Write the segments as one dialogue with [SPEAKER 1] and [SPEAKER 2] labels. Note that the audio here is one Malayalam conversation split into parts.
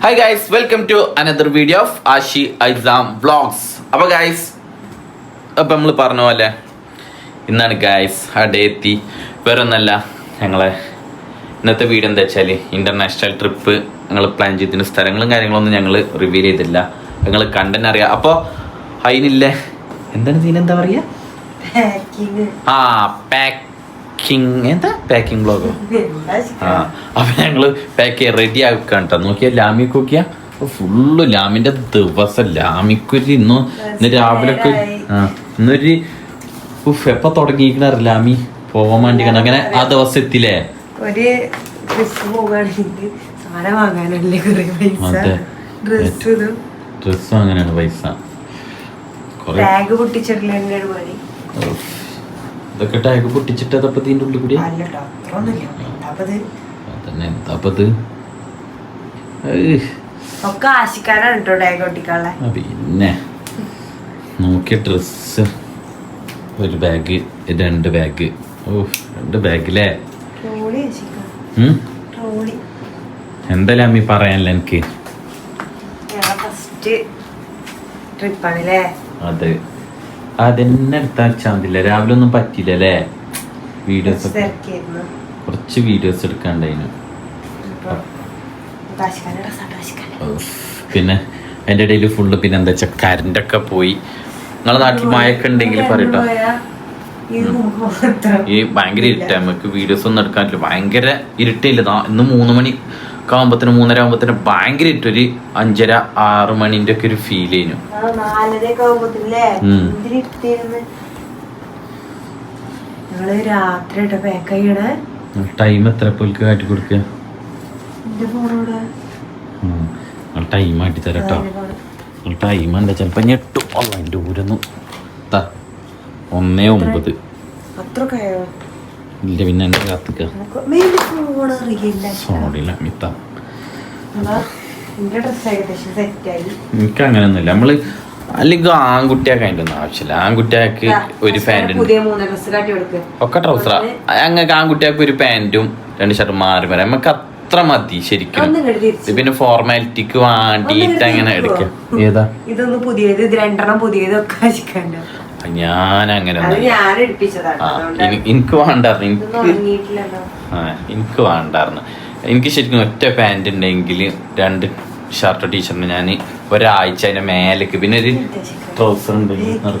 [SPEAKER 1] Hi guys welcome to another video of Ashi Isam vlogs അപ്പോൾ ഗൈസ് അപ്പം നമ്മൾ പറഞ്ഞ പോലെ ഇന്നാണ് ഗൈസ് ആ ഡേ എത്തി. വേറെ ഒന്നല്ല ഞങ്ങളെ ഇന്നത്തെ വീഡിയോ എന്താ വെച്ചാൽ ഇന്റർനാഷണൽ ട്രിപ്പ് ഞങ്ങൾ പ്ലാൻ ചെയ്തിരുന്ന സ്ഥലങ്ങളും കാര്യങ്ങളൊന്നും ഞങ്ങൾ റിവീൽ ചെയ്തില്ല. ഞങ്ങൾ കണ്ടന്റ് അറിയാം. അപ്പോൾ അതിനില്ലേ? എന്താണ് സീൻ എന്താ പറയുക
[SPEAKER 2] ആ
[SPEAKER 1] ആ പാക്കിംഗ് എന്താ? പാക്കിംഗ് ബ്ലോഗോ ആ അപ്പൊ ഞങ്ങൾ പാക്ക് റെഡി ആക്കാൻ കേട്ടോ നോക്കിയാ ലാമിക്ക് കുക്കിയാ? ഫുള്ള് ലാമിന്റെ ദിവസം ലാമിക്കൊരു ഇന്ന് ഇന്ന് രാവിലെ ആ ഇന്നൊരു ഉഫ് എപ്പൊ തുടങ്ങിയിരിക്കണ ലാമി? പോവാൻ വേണ്ടി കണ്ട? അങ്ങനെ ആ ദിവസം എത്തില്ലേ
[SPEAKER 2] ഒരു
[SPEAKER 1] ഡ്രസ്സും അങ്ങനെയാണ് പൈസ.
[SPEAKER 2] പൊട്ടിച്ചിട്ടില്ല.
[SPEAKER 1] ഇതൊക്കെ ടാഗ് പൊട്ടിച്ചിട്ട് അതപ്പോ ഇതിന്റെ ഉള്ളിൽ കൂടി? അതന്നെ എന്താപ്പത്.
[SPEAKER 2] ഒക്കെ കേട്ടോ ടാഗ്
[SPEAKER 1] പിന്നെ. നോക്കിയ ഡ്രസ്സ് ഒരു ബാഗ് രണ്ട് ബാഗ് ഓ രണ്ട്
[SPEAKER 2] ബാഗിലേ
[SPEAKER 1] എന്തായാലും അമ്മി പറയാനല്ല എനിക്ക്? അത്. അതെന്നെ എടുത്താ മതില്ല രാവിലെ ഒന്നും പറ്റില്ല അല്ലേ വീഡിയോസ് ഒക്കെ കുറച്ച് വീഡിയോസ് ഉഫ്. പിന്നെ അതിന്റെ ഇടയിൽ ഫുള്ള് പിന്നെ എന്താ വെച്ചാൽ കറണ്ടൊക്കെ പോയി. നിങ്ങളെ നാട്ടിൽ മഴയൊക്കെ ഉണ്ടെങ്കിൽ പറയട്ടോ. ഈ ഭയങ്കര ഇരുട്ടാ. നമുക്ക് വീഡിയോസ് ഒന്നും എടുക്കാൻ പറ്റില്ല ഭയങ്കര ഇരുട്ടില്ല. ഇന്ന് മൂന്ന് മണി ഒക്കെ ആകുമ്പത്തിന് മൂന്നര ആകുമ്പത്തിന് ഭയങ്കര ഇരുട്ട് ഒരു അഞ്ചര ആറ് മണിന്റെ ഒക്കെ ഒരു ഫീൽ ചെയ്യുന്നു ടൈം എത്ര പോൽക്ക് കാട്ടി കൊടുക്കുക ടൈം ആട്ടി തരാം കേട്ടോ ടൈം എന്താ ചിലപ്പോ ഞെട്ടു എന്റെ ഊരൊന്നും. ഒന്നേ ഒമ്പത്.
[SPEAKER 2] അത്രയൊക്കെ ആയോ?
[SPEAKER 1] ഇല്ല പിന്നെ എന്റെ കാത്തിക്ക? സോറിയില്ല മിത്ത. എനിക്ക് അങ്ങനെയൊന്നുമില്ല നമ്മൾ അല്ലെങ്കിൽ ആൺകുട്ടിയൊക്കെ അതിന്റെ ഒന്നും ആവശ്യമില്ല. ആൺകുട്ടിയാക്ക് ഒരു പാന്റും
[SPEAKER 2] പുതിയ മൂന്ന് ഡ്രസ് കാട്ടി കൊടുക്ക്.
[SPEAKER 1] ഒക്കെ ട്രൗസറാ. അങ്ങനെ ആൺകുട്ടിയാക്ക് ഒരു പാന്റും രണ്ട് ഷർട്ടും മാറി വരാം നമുക്ക് അത്ര മതി ശരിക്കും. ഇത് പിന്നെ ഫോർമാലിറ്റിക്ക് വേണ്ടിയിട്ട് അങ്ങനെ എടുക്കാം. ഏതാ?
[SPEAKER 2] ഇതൊന്ന് പുതിയത് ഇത് രണ്ടെണ്ണം പുതിയതൊക്കെ ആശിക്കണ്ട.
[SPEAKER 1] ഞാൻ അങ്ങനെ എനി- എനിക്ക് വേണ്ടായിരുന്നു. എനിക്ക് എനിക്ക് വേണ്ടായിരുന്നു. എനിക്ക് ശരിക്കും ഒറ്റ പാന്റ് ഉണ്ടെങ്കിൽ രണ്ട് ഷർട്ട് ടീഷർട്ട് ഞാൻ ഒരാഴ്ച അതിന്റെ മേലേക്ക് പിന്നെ ഒരു ട്രൗസർ നടക്കും.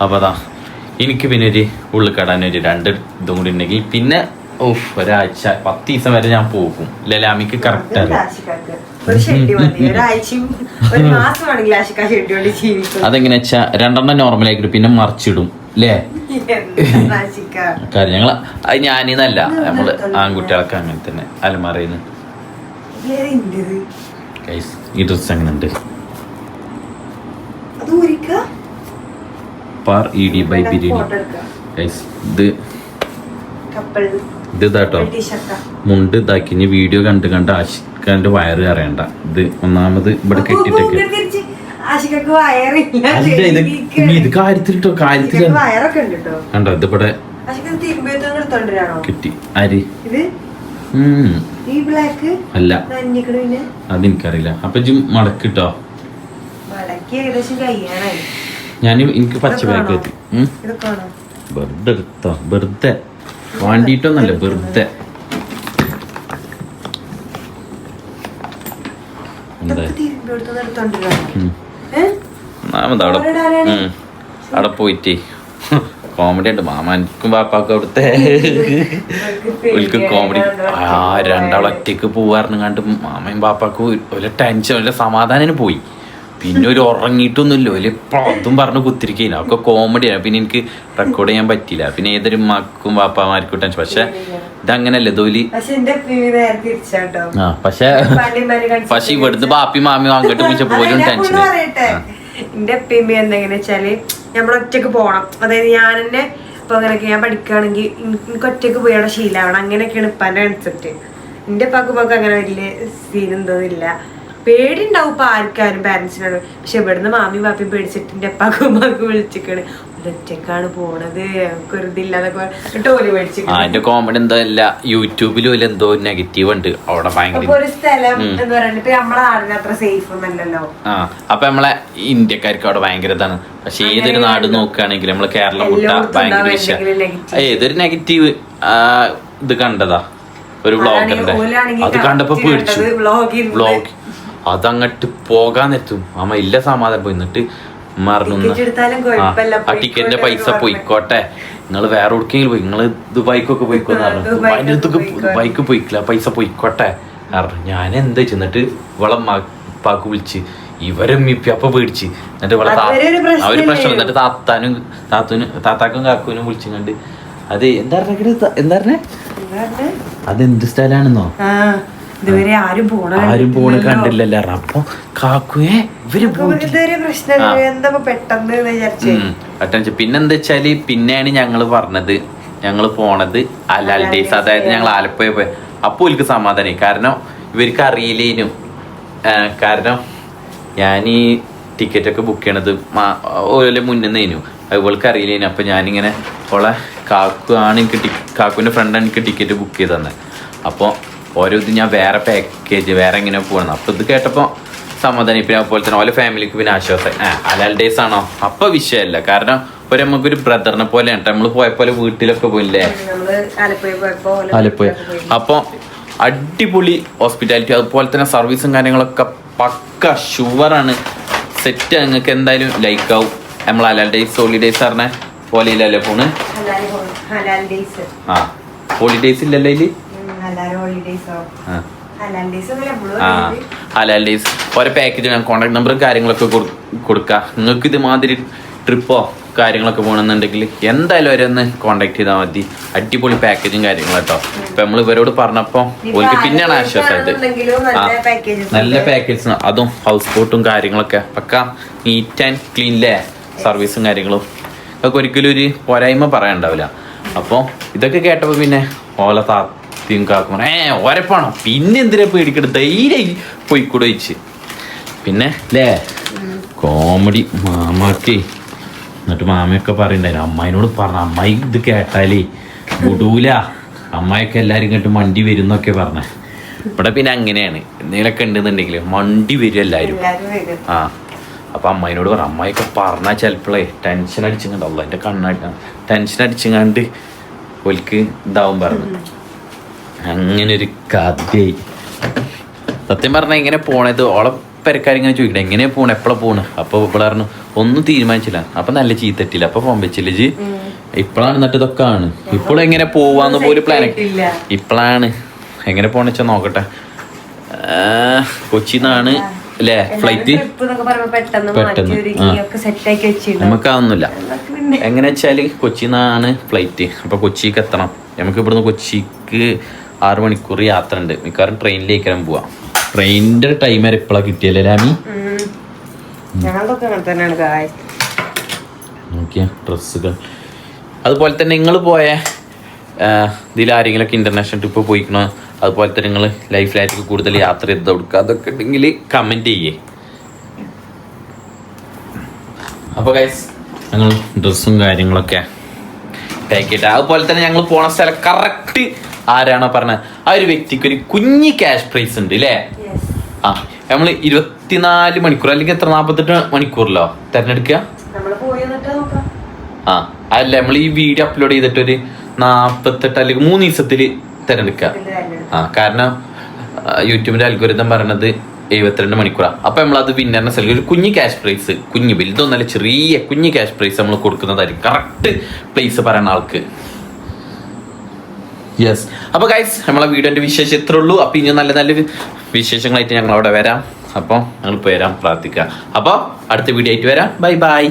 [SPEAKER 1] അപ്പൊ അതാ എനിക്ക് പിന്നെ ഒരു ഉള്ളിൽ കടാൻ ഒരു രണ്ട് ഇതും കൂടി ഉണ്ടെങ്കിൽ പിന്നെ ഓഫ് ഒരാഴ്ച പത്ത് ദിവസം വരെ ഞാൻ പോകും. ലലാമിക്ക് കറക്റ്റ് അതെങ്ങനെ വെച്ചാ രണ്ടെണ്ണം നോർമലായിട്ട് പിന്നെ മറിച്ചിടും അല്ലേ കാര്യം ഞങ്ങൾ അത് ഞാനിന്നല്ല നമ്മൾ ആൺകുട്ടികളൊക്കെ അങ്ങനെ തന്നെ അലമാറയിന്ന് ഈ ഡ്രസ് അങ്ങനെ ഉണ്ട് പാർ ഇ ഡി ബൈ ബിരിയാണി ഇത്
[SPEAKER 2] കപ്പൽ
[SPEAKER 1] ഇത് ഇതാട്ടോ മുണ്ട് ഇതാക്കി ഇനി വീഡിയോ കണ്ട് കണ്ട് ആശിക്കാന്റെ വയറ് അറിയണ്ട ഇത് ഒന്നാമത് ഇവിടെ കെട്ടിട്ടൊക്കെ അല്ല ഇത് കാര്യത്തിലിട്ടോ കാര്യത്തിൽ കണ്ടോ.
[SPEAKER 2] ഇതിവിടെ
[SPEAKER 1] കിട്ടി. അരി. അല്ല. അതെനിക്കറിയില്ല. അപ്പൊ ഇജ്ജ് മടക്കിട്ടോ ഞാൻ എനിക്ക് പച്ച ബാഗ് വെറുതെ എടുത്തോ. വെറുതെ. വേണ്ടിയിട്ടൊന്നല്ല വെറുതെ. ഒന്നാമത് അവിടെ. അവിടെ പോയിട്ടേ. കോമഡി ഉണ്ട്. മാമാനിക്കും പാപ്പാക്കും അവിടുത്തെ ഒരിക്കൽ കോമഡി ആ രണ്ടാളൊറ്റക്ക് പോവാറുണ്ട് കണ്ട് മാമയും പാപ്പാക്കും ഒരു ടെൻഷൻ ഒരു സമാധാനം പോയി. പിന്നെ ഒരു ഉറങ്ങിയിട്ടൊന്നുമില്ല ഒരു അതും പറഞ്ഞ് കുത്തിരിക്കയില്ല ഒക്കെ കോമഡിയാണ് പിന്നെ എനിക്ക് റെക്കോർഡ് ചെയ്യാൻ പറ്റിയില്ല. പിന്നെ ഏതൊരു മക്കും വാപ്പാമാർക്കും ടെൻഷൻ പക്ഷെ ഇതങ്ങനല്ല
[SPEAKER 2] തിരിച്ചാട്ടോ.
[SPEAKER 1] ആ പക്ഷെ പക്ഷെ ഇവിടുന്ന് ബാപ്പി മാമി അങ്ങോട്ട് വിളിച്ചപ്പോ പോലും ടെൻഷൻ
[SPEAKER 2] എന്റെ പിമ്മി എന്തെങ്കിലും വെച്ചാൽ നമ്മൾ ഒറ്റയ്ക്ക് പോണം. അതായത് ഞാൻ തന്നെ ഇപ്പൊ അങ്ങനെയൊക്കെ ഞാൻ പഠിക്കുകയാണെങ്കിൽ എനിക്ക് ഒറ്റയ്ക്ക് പോയി അവിടെ ശീലമാവണം അങ്ങനെയൊക്കെയാണ് ഇപ്പാന്റെ കൺസെപ്റ്റ് എന്റെ പക്ക് പക്ക് അങ്ങനെ വലിയ സീൻ എന്തോന്നില്ല പേടിണ്ടാവും ഇപ്പൊ ആർക്കാരും പാരന്റ്സിനോട് പക്ഷെ ഇവിടുന്ന് മാമി പാപ്പിയും പേടിച്ചിട്ട് എന്റെ അപ്പാക്കും ഉമ്മാക്കും വിളിച്ചിക്കണ്. ഒറ്റക്കാണ് പോണത്.
[SPEAKER 1] ആ അതിന്റെ കോമഡി എന്തോ? അല്ല യൂട്യൂബിലും എന്തോ നെഗറ്റീവ് ഉണ്ട്. അവിടെ ഭയങ്കര
[SPEAKER 2] ഒരു സ്ഥലം എന്ന് പറയുന്നത് നമ്മളെ നാടിന് അത്ര സേഫ് ഒന്നല്ലല്ലോ
[SPEAKER 1] ആ അപ്പൊ നമ്മളെ ഇന്ത്യക്കാർക്ക് അവിടെ ഭയങ്കര ഇതാണ്. പക്ഷെ ഏതൊരു നാട് നോക്കുകയാണെങ്കിൽ നമ്മൾ കേരളം വിട്ട ഭയങ്കര വിഷയം. ഏതൊരു നെഗറ്റീവ് ഇത് കണ്ടതാ. ഒരു
[SPEAKER 2] ബ്ലോഗ്
[SPEAKER 1] അത് കണ്ടപ്പോ പേടിച്ചു.
[SPEAKER 2] കണ്ടത്
[SPEAKER 1] പോകാൻ അതങ്ങട്ട് പോകാന്നെത്തും അമ്മ ഇല്ല സമാധാനം പോയി. എന്നിട്ട് മറന്നു. ആ ടിക്കറ്റിന്റെ പൈസ പോയിക്കോട്ടെ. നിങ്ങൾ വേറെ എവിടേക്കെങ്കിലും പോയി. നിങ്ങൾ ദുബായിക്കൊക്കെ പോയിക്കോന്ന് പറഞ്ഞു. ദുബായിന്റെ അടുത്തൊക്കെ. ബൈക്ക് പോയിക്കില്ല. പൈസ പോയിക്കോട്ടെ പറഞ്ഞു. ഞാൻ എന്താ ചെന്നിട്ട് ഇവളെ പാക്ക് വിളിച്ച് ഇവരും അപ്പൊ പേടിച്ച് എന്നിട്ട് ഇവളെ അവർ പ്രശ്നം എന്നിട്ട് താത്താനും താത്തൂനും താത്താക്കും കാക്കൂനും വിളിച്ചു കണ്ട്. അതെ എന്താ പറഞ്ഞ? എന്താ പറഞ്ഞേ? അതെന്ത് സ്റ്റൈലാണെന്നോ
[SPEAKER 2] ആ. ഇതുവരെ ആരും പോണ
[SPEAKER 1] ആരും പോണ കണ്ടില്ലല്ലോ. അപ്പൊ കാക്കുയെ
[SPEAKER 2] ഇവർ പ്രശ്നം. എന്താ പെട്ടെന്ന് വിചാരിച്ചേ.
[SPEAKER 1] പിന്നെന്താ വെച്ചാൽ പിന്നെയാണ് ഞങ്ങൾ പറഞ്ഞത്. ഞങ്ങൾ പോണത് അലാൽ ഡേയ്സ് അതായത് ഞങ്ങൾ ആലപ്പുഴ പോയി. അപ്പൊ എനിക്ക് സമാധാനായി. കാരണം ഇവർക്ക് അറിയില്ലേനും. കാരണം ഞാൻ ഈ ടിക്കറ്റ് ഒക്കെ ബുക്ക് ചെയ്യണത് ഓരോ ഓലെ മുന്നേ നേനു അതുപോൾക്ക് അറിയില്ലേനു. അപ്പൊ ഞാനിങ്ങനെ ഓളെ കാക്കു ആണ് എനിക്ക് ടി- കാക്കുവിന്റെ ഫ്രണ്ടാണ് എനിക്ക് ടിക്കറ്റ് ബുക്ക് ചെയ്ത് തന്നെ അപ്പോൾ ഓരോ ഇത് ഞാൻ വേറെ പാക്കേജ് വേറെ എങ്ങനെ പോകണം അപ്പൊ ഇത് കേട്ടപ്പോൾ സമാധാനം പിന്നെ അതുപോലെ തന്നെ ഓലെ ഫാമിലിക്ക് പിന്നെ ആശ്വാസം ആ അലാൽ ഡേയ്സ് ആണോ? അപ്പൊ വിഷയമല്ല കാരണം ഒരു നമുക്കൊരു ബ്രദറിനെ പോലെയാണ്. നമ്മൾ പോയ പോലെ വീട്ടിലൊക്കെ പോയില്ലേ?
[SPEAKER 2] ആലപ്പുഴ.
[SPEAKER 1] അപ്പോൾ അടിപൊളി ഹോസ്പിറ്റാലിറ്റി അതുപോലെ തന്നെ സർവീസും കാര്യങ്ങളൊക്കെ പക്ക ഷുവറാണ് സെറ്റ് നിങ്ങൾക്ക് എന്തായാലും ലൈക്ക് ആവും. നമ്മൾ അലാൽ ഡേയ്സ് ഹോളിഡേയ്സ് പറഞ്ഞ പോലെയില്ലല്ലേ ഫോണ് ആ ഹോളിഡേയ്സ് ഇല്ലല്ലോ ഇതിൽ
[SPEAKER 2] ഉം, ഹലാൽ ഡേയ്സ്
[SPEAKER 1] ഓരോ പാക്കേജ് ഞാൻ കോൺടാക്ട് നമ്പറും കാര്യങ്ങളൊക്കെ കൊടുക്കുക കൊടുക്കാം. നിങ്ങൾക്ക് ഇതുമാതിരി ട്രിപ്പോ കാര്യങ്ങളൊക്കെ പോകണമെന്നുണ്ടെങ്കിൽ എന്തായാലും അവരൊന്ന് കോൺടാക്ട് ചെയ്താൽ മതി. അടിപൊളി പാക്കേജും കാര്യങ്ങളും കേട്ടോ. ഇപ്പൊ നമ്മൾ ഇവരോട്
[SPEAKER 2] പറഞ്ഞപ്പോ
[SPEAKER 1] ഓർക്ക് പിന്നെയാണ്
[SPEAKER 2] ആശ്വാസം
[SPEAKER 1] ആശ്വാസമായത്
[SPEAKER 2] നല്ല.
[SPEAKER 1] പാക്കേജ് അതും ഹൗസ് ബോട്ടും കാര്യങ്ങളൊക്കെ. പക്ക നീറ്റ് ആൻഡ് ക്ലീൻ അല്ലേ സർവീസും കാര്യങ്ങളും. ഒക്കെ ഒരിക്കലും ഒരു പോരായ്മ പറയാനുണ്ടാവില്ല. അപ്പോൾ ഇതൊക്കെ കേട്ടപ്പോൾ പിന്നെ ഓല താത്തിയും കാക്കും. ഏ ഒരപ്പാണോ? പിന്നെ എന്തിനാ പേടിക്കണം? ധൈര്യം പോയിക്കൂടെ വെച്ച് പിന്നെ? അല്ലേ കോമഡി മാമാക്ക് എന്നിട്ട് മാമയൊക്കെ പറയണ്ടായിരുന്നു. അമ്മായിനോട് പറഞ്ഞു അമ്മായി ഇത് കേട്ടാലേ വിടൂല അമ്മായിയൊക്കെ എല്ലാരും കേട്ട് മണ്ടി വരും എന്നൊക്കെ പറഞ്ഞേ. ഇവിടെ പിന്നെ അങ്ങനെയാണ്. എന്തെങ്കിലുമൊക്കെ ഉണ്ടെന്നുണ്ടെങ്കിൽ മണ്ടി വരും എല്ലാരും.
[SPEAKER 2] എല്ലാരും വരും.
[SPEAKER 1] ആ. അപ്പൊ അമ്മായിനോട് പറ അമ്മായിയൊക്കെ പറഞ്ഞാൽ ചിലപ്പോഴേ ടെൻഷൻ അടിച്ചിങ്ങണ്ട് അല്ല എന്റെ കണ്ണായിട്ട് ടെൻഷൻ അടിച്ചിങ്ങാണ്ട് ഒലിക്ക് ഇതാവും പറഞ്ഞു. അങ്ങനെ ഒരു കഥയായി. സത്യം പറഞ്ഞാൽ ഇങ്ങനെ പോണത് ഓളെ പെരക്കാരിങ്ങനെ ചോദിക്കണം എങ്ങനെയാ പോണേ? എപ്പോഴാ പോണ്? അപ്പൊ ഇവിടെ പറഞ്ഞു ഒന്നും തീരുമാനിച്ചില്ല. അപ്പൊ നല്ല ചീത്തട്ടില്ല അപ്പൊ പോമ്പിച്ചില്ലേ പറ്റില്ല ജി ഇപ്പോഴാണ് എന്നിട്ട് ഇതൊക്കെ ആണ്. ഇപ്പോഴും എങ്ങനെ പോവാന്ന് പോലും പ്ലാൻ. ഇപ്പോഴാണ് എങ്ങനെ പോണെന്ന് വെച്ചാൽ നോക്കട്ടെ. കൊച്ചിന്നാണ് അല്ലേ ഫ്ലൈറ്റ്
[SPEAKER 2] പെട്ടെന്ന് മാറ്റി
[SPEAKER 1] പെട്ടെന്ന്,
[SPEAKER 2] ഒരുക്കി
[SPEAKER 1] ആ.
[SPEAKER 2] ഒക്കെ സെറ്റ് ആക്കി വെച്ചിട്ടുണ്ടാവും
[SPEAKER 1] നമുക്ക് അതൊന്നുമില്ല.
[SPEAKER 2] നമുക്ക്
[SPEAKER 1] എങ്ങനെ വെച്ചാൽ കൊച്ചിന്നാണ് ഫ്ലൈറ്റ് അപ്പൊ കൊച്ചിക്ക് എത്തണം. നമുക്ക് ഇവിടുന്ന് കൊച്ചിക്ക് ആറ് മണിക്കൂർ യാത്ര ഉണ്ട് മിക്കവാറും ട്രെയിനിലേക്കാണ് പോവാം. ട്രെയിനിന്റെ ടൈം വരെ ഇപ്പോഴാണ് കിട്ടിയല്ലേ രാമി? നോക്കിയാ ഡ്രസ്സുകൾ അതുപോലെ തന്നെ നിങ്ങൾ പോയ ഇതിൽ ആരെങ്കിലുമൊക്കെ ഇന്റർനാഷണൽ ട്രിപ്പ് പോയിക്കണോ? അതുപോലെ തന്നെ നിങ്ങൾ ലൈഫിലായിട്ട് കൂടുതൽ യാത്ര ചെയ്ത് കൊടുക്കുക അതൊക്കെ ഉണ്ടെങ്കിൽ കമന്റ് ചെയ്യേ. അപ്പോൾ ഗൈസ് ഞങ്ങൾ ഡ്രസ്സും കാര്യങ്ങളൊക്കെ പാക്ക് ചെയ്തിട്ട്. അതുപോലെ തന്നെ ഞങ്ങൾ പോണ സ്ഥലം കറക്റ്റ് ആരാണോ പറഞ്ഞത്? ആ ഒരു വ്യക്തിക്ക് ഒരു കുഞ്ഞി ക്യാഷ് പ്രൈസ് ഉണ്ട് അല്ലേ ആ നമ്മൾ ഇരുപത്തിനാല് മണിക്കൂർ അല്ലെങ്കിൽ എത്ര? നാൽപ്പത്തെട്ട് മണിക്കൂറിലോ തിരഞ്ഞെടുക്കുക? ആ അല്ല നമ്മൾ ഈ വീഡിയോ അപ്ലോഡ് ചെയ്തിട്ട് ഒരു നാൽപ്പത്തെട്ട് അല്ലെങ്കിൽ മൂന്ന് ദിവസത്തിൽ തിരഞ്ഞെടുക്കുക. ആ കാരണം യൂട്യൂബിന്റെ അൽഗോരിതം പറയണത് എഴുപത്തിരണ്ട് മണിക്കൂറാണ് അപ്പൊ നമ്മൾ അത് വിന്നറിനെ സെലക്ട് ഒരു കുഞ്ഞ് ക്യാഷ് പ്രൈസ് കുഞ്ഞ് വലുതൊന്നല്ല ചെറിയ കുഞ്ഞ് ക്യാഷ് പ്രൈസ് നമ്മൾ കൊടുക്കുന്നതായിരിക്കും. കറക്റ്റ് പ്ലേസ് പറയുന്ന ആൾക്ക്. യെസ് അപ്പൊ ഗൈസ് നമ്മളെ വീഡിയോന്റെ വിശേഷം ഇത്രേ ഉള്ളൂ അപ്പൊ ഇനി നല്ല നല്ല വിശേഷങ്ങളായിട്ട് ഞങ്ങൾ അവിടെ വരാം. അപ്പോൾ ഞങ്ങൾ പോയി വരാം പ്രാർത്ഥിക്കാം. അപ്പോൾ അടുത്ത വീഡിയോ ആയിട്ട് വരാം. Bye bye